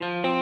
Thank you.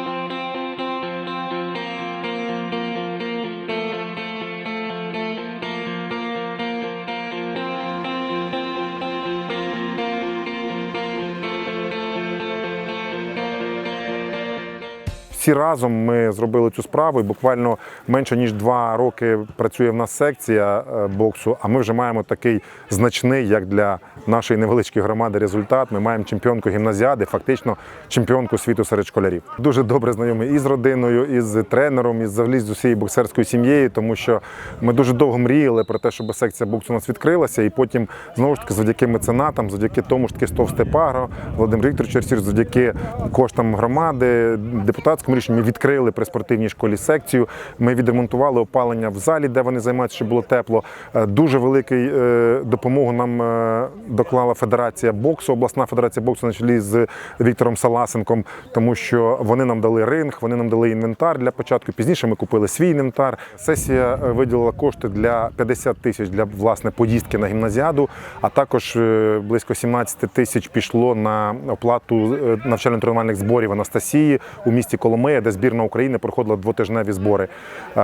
Всі разом ми зробили цю справу, і буквально менше ніж два роки працює в нас секція е, боксу. А ми вже маємо такий значний, як для нашої невеличкої громади, результат. Ми маємо чемпіонку гімназіади, фактично чемпіонку світу серед школярів. Дуже добре знайомі і з родиною, і з тренером, і взагалі з усією боксерською сім'єю, тому що ми дуже довго мріяли про те, щоб секція боксу у нас відкрилася, і потім знову ж таки завдяки меценатам, завдяки тому ж таки Стов Степагро, Володимир Вікторович Арсір, завдяки коштам громади, депутатському рішенню ми відкрили при спортивній школі секцію. Ми відремонтували опалення в залі, де вони займаються, щоб було тепло. Е, Дуже великий е, допомогу нам е, доклала Федерація боксу, обласна федерація боксу на чолі з Віктором Саласенком, тому що вони нам дали ринг, вони нам дали інвентар для початку. Пізніше ми купили свій інвентар. Сесія виділила кошти для 50 тисяч для власне поїздки на гімназіаду, а також близько 17 тисяч пішло на оплату е, навчально-тренувальних зборів Анастасії у місті Коломия, де збірна України проходила двотижневі збори. Е,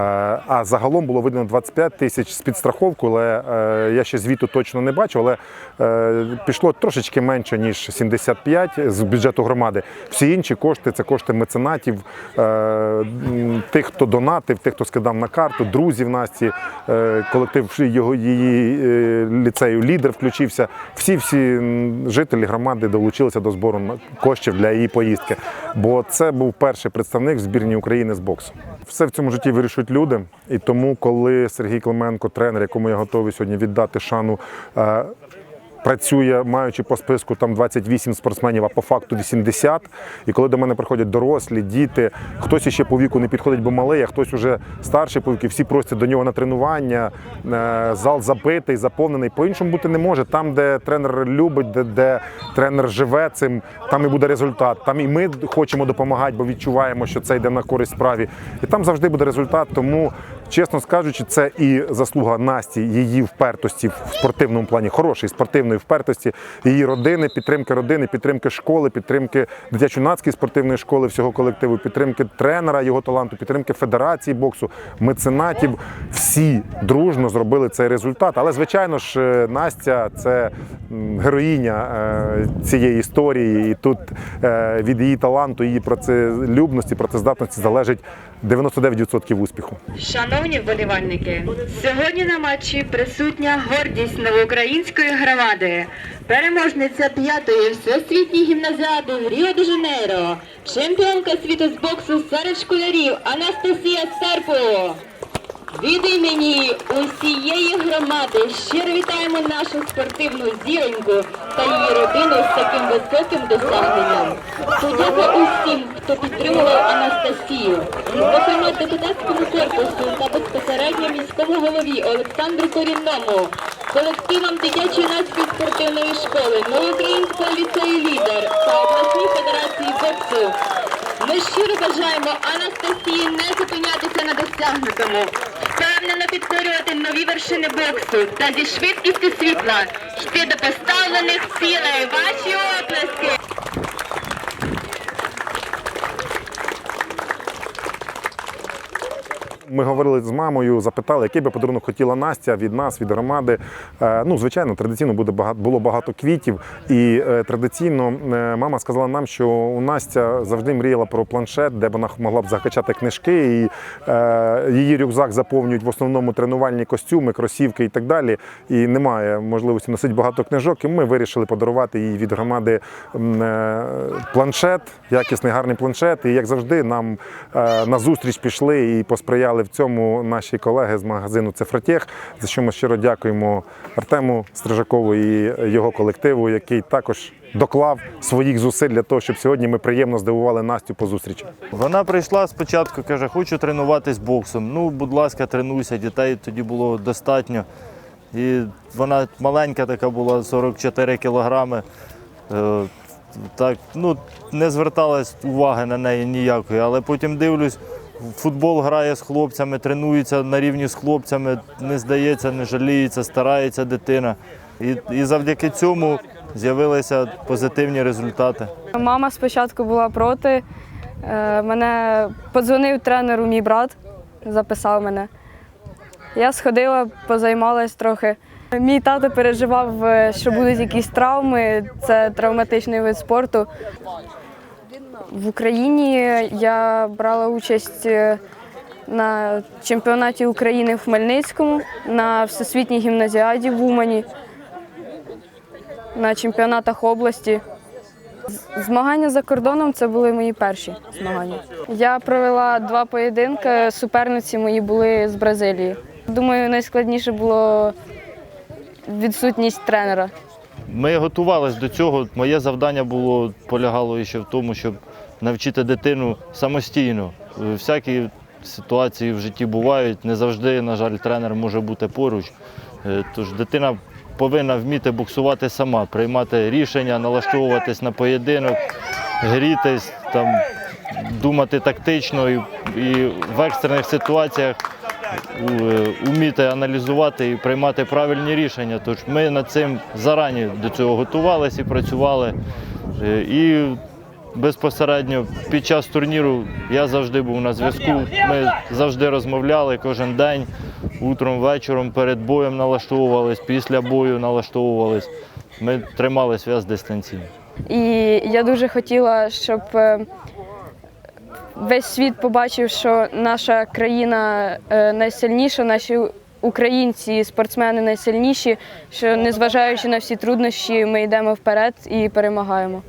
А загалом було видано 25 тисяч з підстраховкою, але е, я ще звіту точно не бачу, але е, пішло трошечки менше, ніж 75 з бюджету громади. Всі інші кошти це кошти меценатів, тих, хто донатив, тих, хто скидав на карту, друзів Насті, колектив його її ліцею, лідер включився. Всі всі жителі громади долучилися до збору коштів для її поїздки. Бо це був перший представник в збірні України з боксу. Все в цьому житті вирішують люди. І тому, коли Сергій Клименко, тренер, якому я готовий сьогодні віддати шану. Працює, маючи по списку там 28 спортсменів, а по факту 80. І коли до мене приходять дорослі, діти, хтось іще по віку не підходить, бо малий, а хтось уже старший по віку, всі просять до нього на тренування. е, Зал забитий, заповнений. По-іншому бути не може. Там, де тренер любить, де, де тренер живе цим, там і буде результат. Там і ми хочемо допомагати, бо відчуваємо, що це йде на користь справі. І там завжди буде результат. Тому, чесно скажучи, це і заслуга Насті, її впертості в спортивному плані, хорошої спортивної впертості, її родини, підтримки родини, підтримки школи, підтримки дитячо-юнацької спортивної школи, всього колективу, підтримки тренера, його таланту, підтримки федерації боксу, меценатів. Всі дружно зробили цей результат. Але, звичайно ж, е, Настя це героїня е, цієї історії, і тут е, від її таланту, її працелюбності, працездатності залежить 99% успіху. Шановні вболівальники, сьогодні на матчі присутня гордість новоукраїнської громади, переможниця п'ятої всесвітньої гімназіади в Ріо де Жанейро, чемпіонка світу з боксу серед школярів Анастасія Серпо. Від імені усієї громади щиро вітаємо нашу спортивну зіроньку та її родину з таким високим досягненням. Подяка усім, хто підтримував Анастасію, зокрема депутатському корпусу та безпосередньо міському голові Олександру Корінному, колективам дитячо-юнацької спортивної школи, новоукраїнського ліцею лідер та обласній федерації боксу. Ми щиро бажаємо Анастасії не зупинятися на досягнутому, впевнено підкорювати нові вершини боксу та зі швидкістю світла йти до поставлених цілей. Ваші оплески! Ми говорили з мамою, запитали, який би подарунок хотіла Настя від нас, від громади. Е, Ну, звичайно, традиційно буде багато було багато квітів. І е, традиційно е, мама сказала нам, що у Настя завжди мріяла про планшет, де вона могла б закачати книжки. І її рюкзак заповнюють в основному тренувальні костюми, кросівки і так далі. І немає можливості носити багато книжок. І ми вирішили подарувати їй від громади планшет, якісний гарний планшет. І як завжди, нам на зустріч пішли і посприяли в цьому наші колеги з магазину Цифротех, за що ми щиро дякуємо Артему Стрижакову і його колективу, який також доклав своїх зусиль для того, щоб сьогодні ми приємно здивували Настю по зустрічі. Вона прийшла спочатку, каже, хочу тренуватись боксом. Ну, будь ласка, тренуйся, дітей тоді було достатньо. І вона маленька така була, 44 кілограми. Е, Так, ну, не зверталась уваги на неї ніякої, але потім дивлюсь, футбол грає з хлопцями, тренується на рівні з хлопцями, не здається, не жаліється, старається дитина. І, і завдяки цьому з'явилися позитивні результати. Мама спочатку була проти, Е, Мене подзвонив тренеру мій брат, записав мене. Я сходила, позаймалась трохи. Мій тато переживав, е, що будуть якісь травми. Це травматичний вид спорту. В Україні я брала участь е, на чемпіонаті України в Хмельницькому, на всесвітній гімназіаді в Умані, на чемпіонатах області. Змагання за кордоном це були мої перші змагання. Я провела два поєдинки. Суперниці мої були з Бразилії. Думаю, найскладніше було відсутність тренера. Ми готувалися до цього. Моє завдання було полягало ще в тому, щоб навчити дитину самостійно. Е, Всякі ситуації в житті бувають. Не завжди, на жаль, тренер може бути поруч. Е, Тож дитина повинна вміти боксувати сама, приймати рішення, налаштовуватись на поєдинок, грітись, там, думати тактично і, і в екстрених ситуаціях е, вміти аналізувати і приймати правильні рішення. Тож ми над цим зарані до цього готувалися і працювали. Е, І безпосередньо під час турніру я завжди був на зв'язку. Ми завжди розмовляли кожен день, утром, вечором, перед боєм налаштовувались, після бою налаштовувались. Ми тримали зв'язок дистанційно. І я дуже хотіла, щоб е, весь світ побачив, що наша країна е, найсильніша, наші українці, спортсмени найсильніші, що незважаючи на всі труднощі, ми йдемо вперед і перемагаємо.